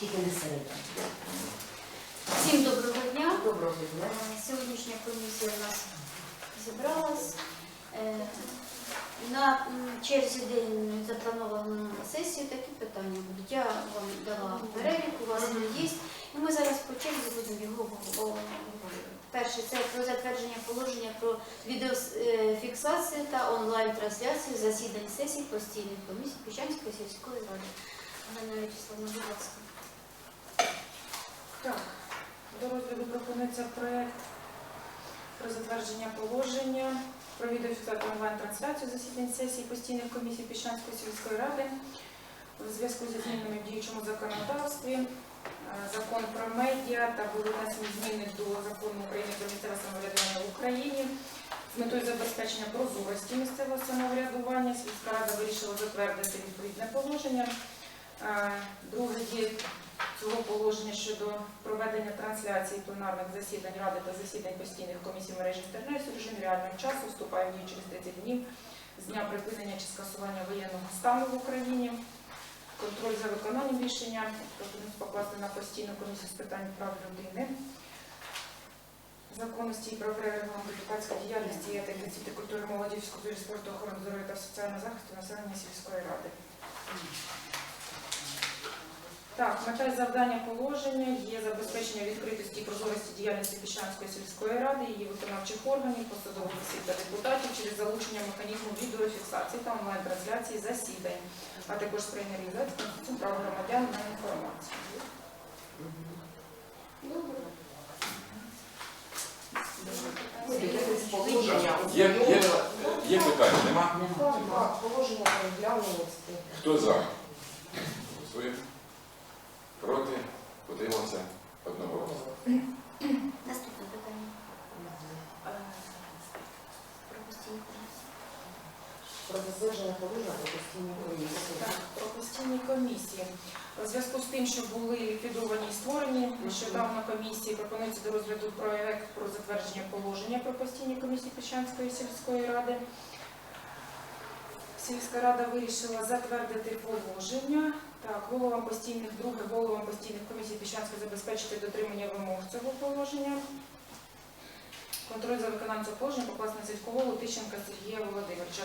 Тільки не середня. Всім доброго дня. Доброго дня. Е, Сьогоднішня комісія у нас зібралась. Е, На черзі день заплановано сесію, такі питання будуть. Я вам дала перелік, у вас він є. І ми зараз по черзі будемо його обговорювати. Перше це про затвердження положення про відеофіксацію та онлайн-трансляцію засідань сесій постійних комісій Піщанської сільської ради. Галина Вячеславовна, будь ласка. Так, до розгляду пропонується проект про затвердження положення про відеофіксацію онлайн-трансляцію засідань сесії постійних комісій Піщанської сільської ради у зв'язку зі змінами в діючому законодавстві. Е, Закон про медіа та були внесені зміни до закону України про місцеве самоврядування в Україні. З метою забезпечення прозорості місцевого самоврядування сільська рада вирішила затвердити відповідне положення. Е, Друге цього положення щодо проведення трансляції пленарних засідань Ради та засідань постійних комісій мережі інтернет в режимі реального часу вступає в дію через 30 днів з дня припинення чи скасування воєнного стану в Україні. Контроль за виконанням рішення пропонується покласти на постійну комісію з питань прав людини. Законності і прав регламенту депутатської діяльності, етики, освіти, культури, молоді, фізкультури, спорту, охорони здоров'я та соціального захисту населення сільської ради. Так, мета завдання положення є забезпечення відкритості і прозорості діяльності Піщанської сільської ради, її виконавчих органів, посадових осіб та депутатів через залучення механізму відеофіксації та онлайн-трансляції засідань, а також Конституції прав громадян на інформацію. Добре. Є, є, є питання, нема? Положення розглянули. Хто за? Голосуємо. Проти? Утримався? Одного. Наступне питання. Про постійні комісії. Про затвердження положення про постійні комісії. Так, про постійні комісії. У зв'язку з тим, що були ліквідовані і створені нещодавно комісії, пропонується до розгляду проект про затвердження положення про постійні комісії Піщанської сільської ради. Сільська рада вирішила затвердити положення. Так, головам постійних, друге, головам постійних комісій Піщанської забезпечити дотримання вимог цього положення. Контроль за виконанням цього положення покласти на сільського голову Тищенка Сергія Володимировича.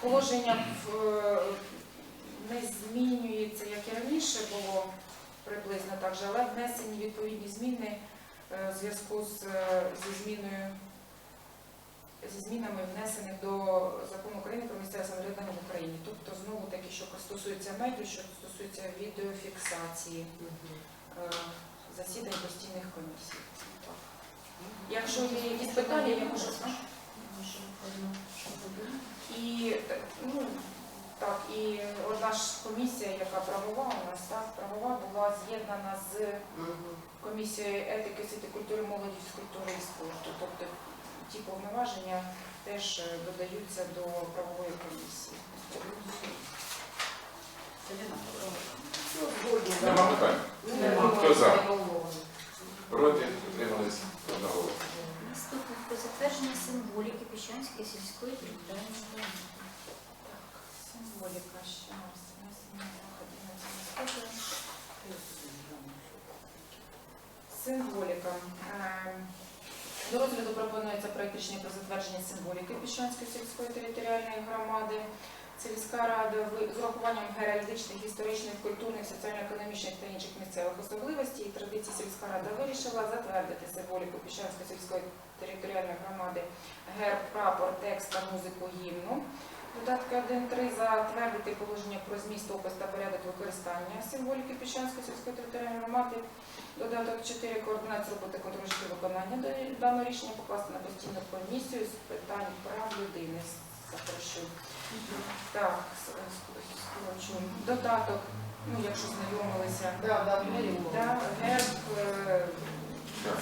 Положення в, е, не змінюється, як і раніше було приблизно так же, але внесені відповідні зміни е, в зв'язку з, е, зі зміною зі змінами внесених до закону України про місцеве самоврядування в Україні. Тобто знову таки, що стосується медіа, що стосується відеофіксації е, засідань постійних комісій. Так. Якщо є якісь питання, я можу і ну так, і одна ж комісія, яка правова у нас так, правова була з'єднана з комісією етики, освіти, культури, молоді, фізкультури і спорту. Тобто ті повноваження теж е, додаються до правової комісії. Згодні, да. Нема питань? Хто за? Проти? Утримались? Одного. Наступне про затвердження символіки Піщанської сільської територіальної громади. Символіка ще стежку. Символіка. Е, До розгляду пропонується проєкт рішення про затвердження символіки Піщанської сільської територіальної громади. Сільська рада з урахуванням геральдичних, історичних, культурних, соціально-економічних та інших місцевих особливостей і традицій сільська рада вирішила затвердити символіку Піщанської сільської територіальної громади герб, прапор, текст та музику гімну. Додатки 1.3 затвердити положення про зміст, опис та порядок використання символіки Піщанської сільської територіальної громади. Додаток 4 координацію роботи контролю виконання даного рішення покласти на постійну комісію з питань прав людини. Запрошую. Так, скорочу. Додаток, ну якщо знайомилися. Да, да, Да, герб, е,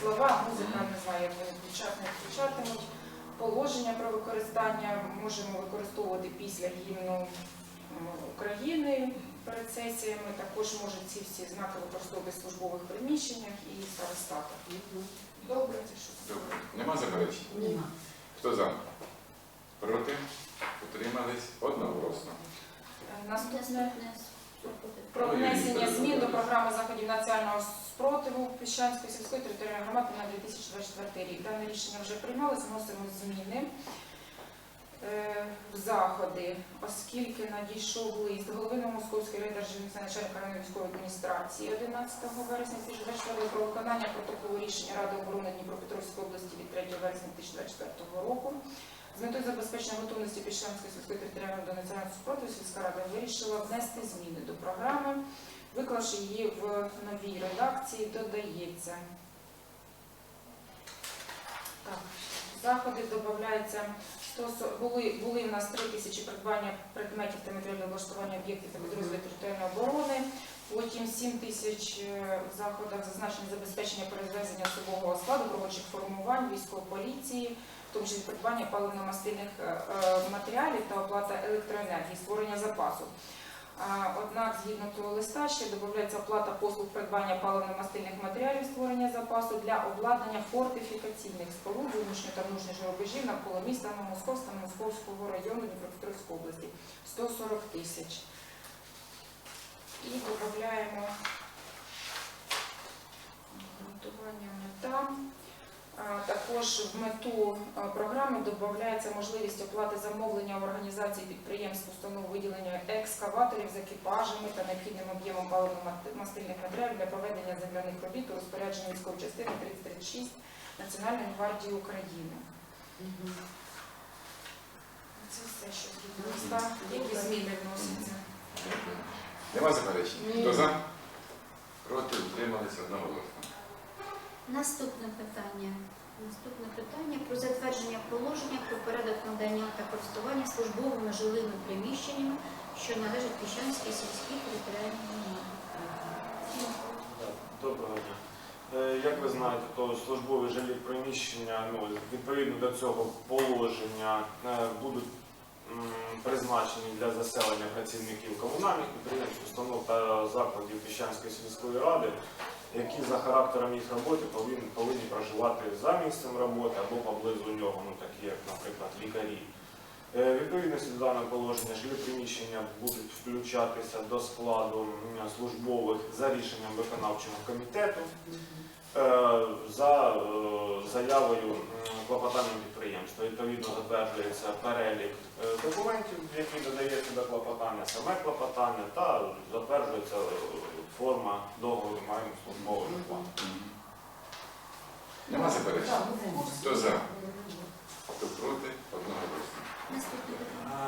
слова, музика, не знаю, як вони включати, не включатимуть. Положення про використання можемо використовувати після гімну України перед сесіями. Також можуть ці всі знаки використовувати в службових приміщеннях і старостатах. Добре, це що? Добре. Нема заперечень? Нема. Хто за? Проти? Утримались? Одноголосно. Е, Наступне Наступне Про внесення змін до програми заходів національного спротиву Піщанської сільської територіальної громади на 2024 рік. Дане рішення вже приймали, вносимо зміни е, в заходи, оскільки надійшов лист голови Московської райдержавної начальника районної військової адміністрації 11 вересня 2024 про виконання протоколу рішення Ради оборони Дніпропетровської області від 3 вересня 2024 року. З метою забезпечення готовності Піщанської сільської територіальної до національного спротиву сільська рада вирішила внести зміни до програми, виклавши її в новій редакції, додається. Так, заходи додаються. 100 були, були в нас 3 тисячі придбання предметів та матеріального влаштування об'єктів та підрозділів територіальної оборони. Потім 7 тисяч е, в заходах зазначені забезпечення перевезення особового складу, робочих формувань, військової поліції, в тому числі придбання паливно-мастильних е, е, матеріалів та оплата електроенергії, створення запасу. Однак, згідно того листа, ще додається оплата послуг придбання паливно-мастильних матеріалів, створення запасу для обладнання фортифікаційних споруд внутрішньо та внутрішніх рубежів навколо міста Новомосковська Московського району Дніпропетровської області 140 тисяч. І додаємо гарантування мета. Також в мету програми додається можливість оплати замовлення в організації підприємств, установ виділення екскаваторів з екіпажами та необхідним об'ємом паливно-мастильних матеріалів для проведення земляних робіт у розпорядженні військової частини 3036 Національної гвардії України. Це все, що згідно. Які зміни вносяться? Нема заперечень? Хто за? Проти утрималися одноголосно. Наступне питання. Наступне питання про затвердження положення про порядок надання та користування службовими жилими приміщеннями, що належать Піщанській сільській територіальній громаді. Доброго дня. Е, Як ви знаєте, то службові жилі приміщення, ну, відповідно до цього положення, е, будуть призначені для заселення працівників комунальних підприємств, установ та закладів Піщанської сільської ради, які за характером їх роботи повинні, повинні проживати за місцем роботи або поблизу нього, ну такі як, наприклад, лікарі. Е, Відповідності до даного положення жилі приміщення будуть включатися до складу службових за рішенням виконавчого комітету е, за е, заявою клопотанням підприємства. Відповідно затверджується перелік документів, які додається до клопотання, саме клопотання та затверджується форма договору маємо службового житла. Нема заперечень? Хто за? Хто проти? Одноголосно. Наступне.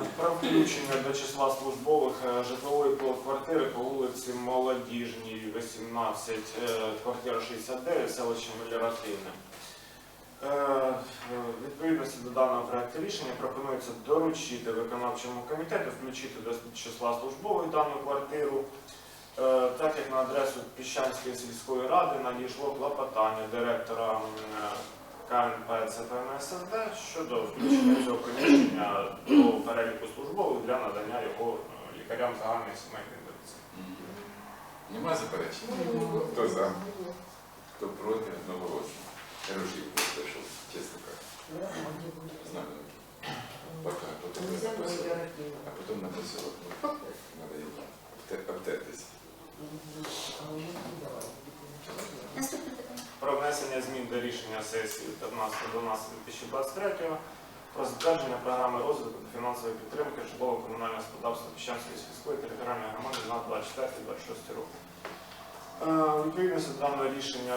Е, Про включення до числа службових е, житлової квартири по вулиці Молодіжній, 18, е, квартира 69, селище Меліоративне. Е, Відповідності до даного проекту рішення пропонується доручити виконавчому комітету включити до числа службових дану квартиру, так як на адресу Піщанської сільської ради надійшло клопотання директора е, КНП ЦПМСНД щодо включення цього приміщення до переліку службових для надання його е, лікарям загальної сімейної медицини. Нема заперечень? Хто за? Хто проти? Рожів прийшов, чесно кажучи. Знаю. Пока, потім не записував. А потім написував. Ну, Надо їм обтертись. Наступне питання. Про внесення змін до рішення сесії 15.12.2023 про затвердження програми розвитку та фінансової підтримки житлово-комунального господарства Піщанської сільської територіальної громади на 24-26 роки. Е, Відповідності до даного рішення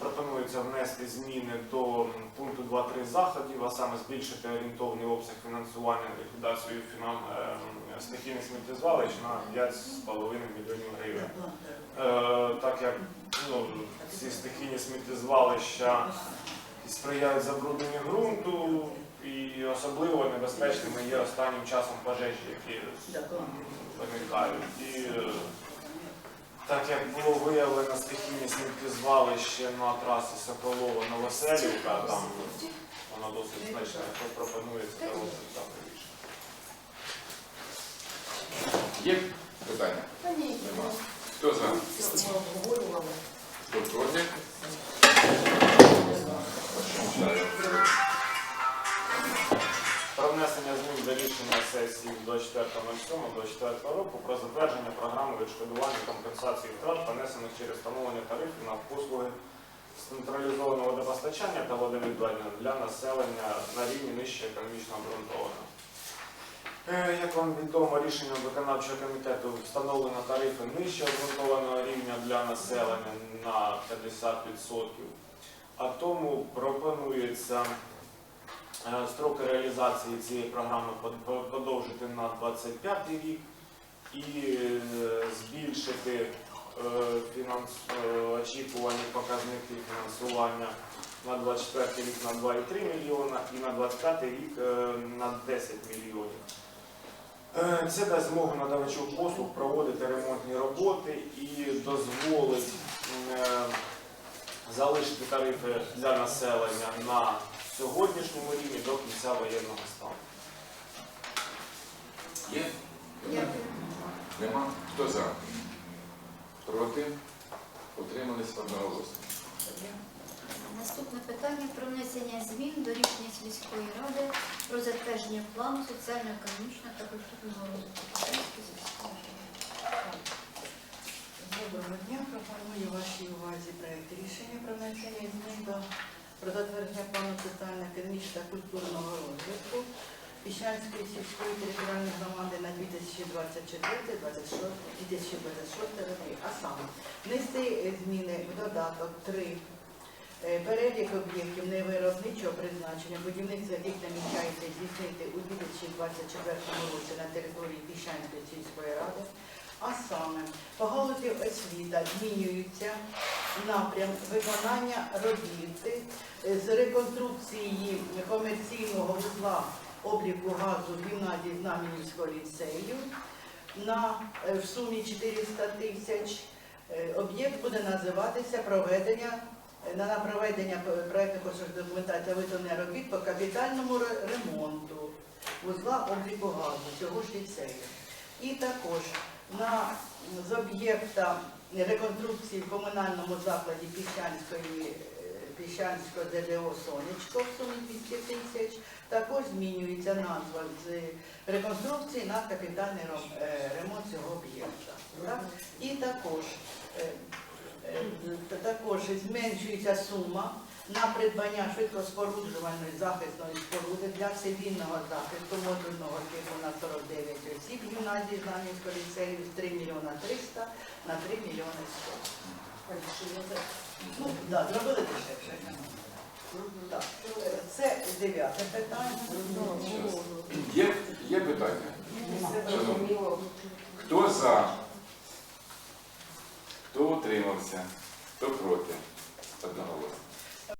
пропонується внести зміни до пункту 2.3 заходів, а саме збільшити орієнтовний обсяг фінансування на ліквідацію фінан... е, стихійних сміттєзвалищ на 5,5 мільйонів гривень. Е, так як ну, ці стихійні сміттєзвалища сприяють забрудненню ґрунту і особливо небезпечними є останнім часом пожежі, які виникають. І так як було виявлено стихійні сміттєзвалище на трасі Соколова-Новоселівка, там воно досить значна, то пропонується та розвитку там. Є питання? Нема. Хто за? Хто проти? Змін до рішення 24.07.24 року про затвердження програми відшкодування компенсації втрат, понесених через встановлення тарифів на послуги з централізованого водопостачання та водовідведення для населення на рівні нижче економічно обґрунтованого. Е, Як вам відомо, рішенням виконавчого комітету встановлено тарифи нижче обґрунтованого рівня для населення на 50%, а тому пропонується строки реалізації цієї програми под- под- подовжити на 25 рік і е, збільшити е, фінанс- е, очікувані показники фінансування на 24 рік на 2,3 мільйона і на 25 рік е, на 10 мільйонів. Е, Це дасть змогу надавачу послуг проводити ремонтні роботи і дозволить е, залишити тарифи для населення на сьогоднішньому рівні до кінця воєнного стану. Є? Дякую. Нема? Хто за? Проти? Утримались одноголосно. Наступне питання про внесення змін до рішення сільської ради про затвердження плану соціально-економічного та культурного розвитку сільської ради. Доброго дня. Пропоную вашій увазі проект рішення про внесення змін до про затвердження плану соціально-економічного та культурного розвитку Піщанської сільської територіальної громади на 2024-2026 роки, а саме внести зміни в додаток 3 Е, Перелік об'єктів невиробничого призначення, будівництва яких намічається здійснити у 2024 році на території Піщанської сільської ради, а саме по галузі освіта змінюється напрям виконання робіт е, з реконструкції комерційного вузла обліку газу в гімназії Знам'янівського ліцею на е, в сумі 400 тисяч. Е, Об'єкт буде називатися проведення на проведення проєктно документації виконання робіт по капітальному ремонту вузла обліку газу цього ж ліцею. І також на з об'єкта реконструкції в комунальному закладі Піщанської е, Піщанського ДДО Сонечко в сумі 200 тисяч. Також змінюється назва з реконструкції на капітальний е, ремонт цього об'єкта. Так? І також е, та- Також зменшується сума на придбання швидкоспоруджувальної захисної споруди для цивільного захисту модульного типу на 49 осіб гімназії Знам'янського ліцею з 3 мільйона 300 на 3 мільйони 100. Ну, так, зробили дешевше. Так, це дев'яте питання. Є, є питання? Шановні, Хто за? Хто утримався? Хто проти?